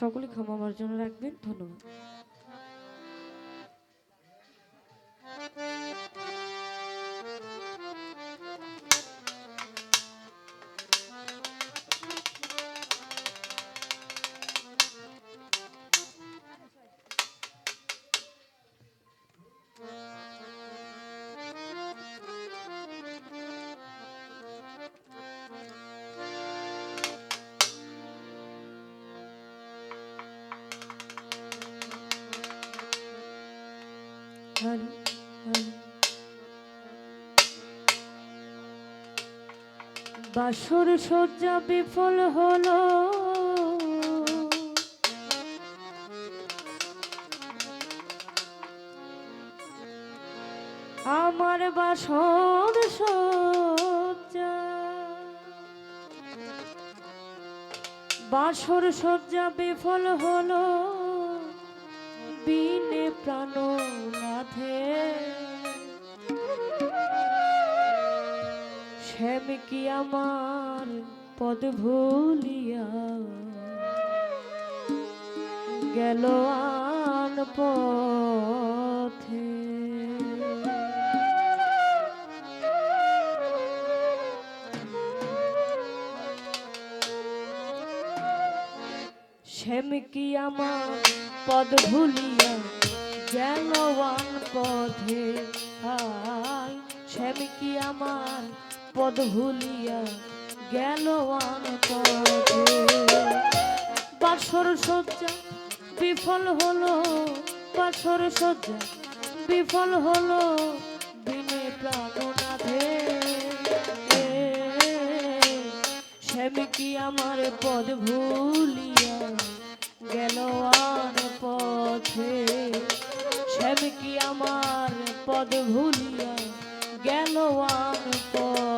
সকলে ক্ষমা আমার জন্য রাখবেন ধন্যবাদ। হ্যালো বাসর সজ্জা বিফল হলো। আমার বাসর সজ্জা। বাসর সজ্জা বিফল হলো। প্রাণ রাধে শ্যাম কি আমার পদ ভুলিয়া গেল আন পথে? শ্যাম কি আমার পদ ভুলিয়া গেল পথে হাই শ্যাম কি আমার পদ ভুলিয়া গেল পথে? বাসর সজ্জা বিফল হলো, বাসর সজ্জা বিফল হলো বিনে প্রাণনাথে। শ্যাম কি আমার পদ ভুলিয়া গেল পথে? শ্যাম কি আমার পদ ভুলিয়া গেল আর পথে?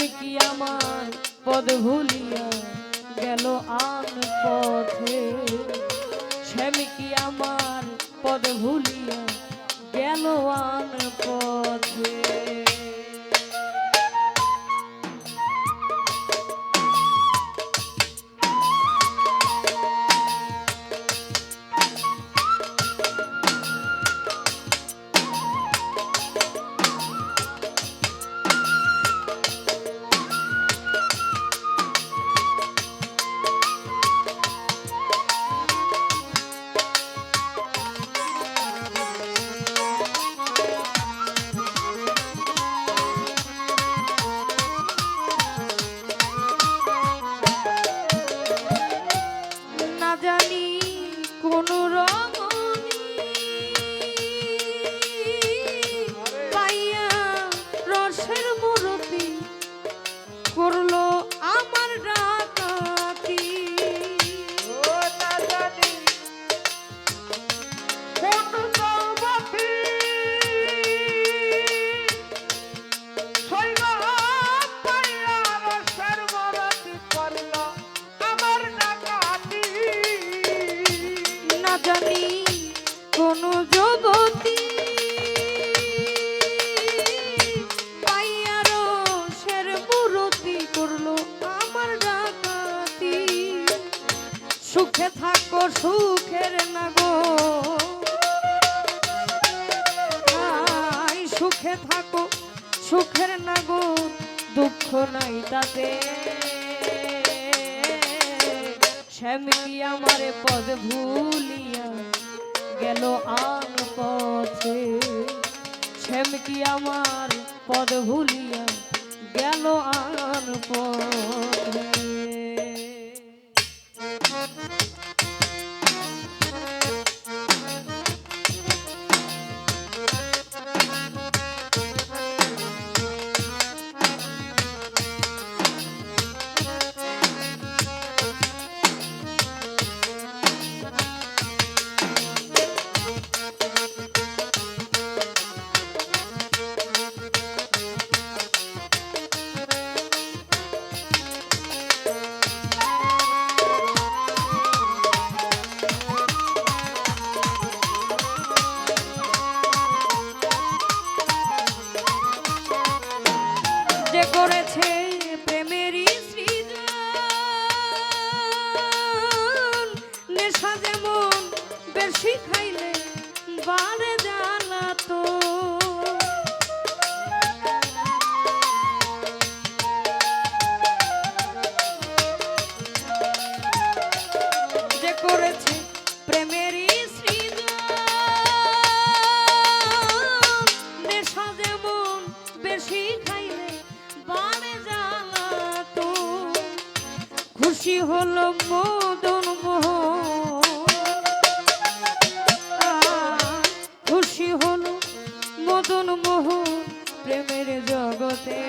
শ্যামিকি আমার পদ ভুলিয়া গেল আন পথে? শ্যামিকি আমার পদ ভুলিয়া গেল আন পথে? সুখে থাকো, সুখের নাগো। সুখে থাকো, সুখের নাগো, দুঃখ নাই তাতে। শ্যামকি আমার পদ ভুলিয়া গেল আন পথে। শ্যামকি আমার পদ ভুলিয়া গেল আন পথ। বেশি খাইলে বারে জ্বালা তো। যে করেছে প্রেমেরই নেশা যেমন বেশি খাইলে বারে জ্বালা তো। খুশি হলো মদন মোহন মদন মোহন প্রেমের জগতে।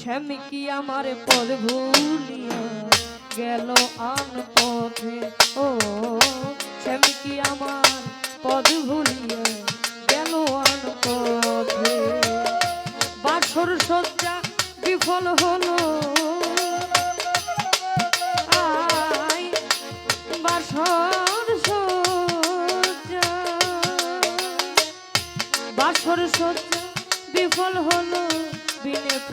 স্বামী কি আমার পদ ভুলিয়া গেল আন পথে ও, স্বামী কি আমার পদ ভুলিয়া গেল আন পথে বাসর সজ্জা বিফল হলো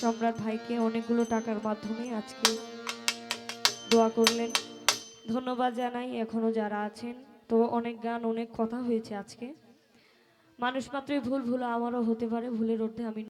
সম্রাট ভাইকে অনেকগুলো টাকার মাধ্যমে আজকে দোয়া করলেন। ধন্যবাদ জানাই এখনও যারা আছেন। তো অনেক গান, অনেক কথা হয়েছে আজকে। মানুষ মাত্রই ভুল ভুল আমারও হতে পারে, ভুলের অর্ধে আমি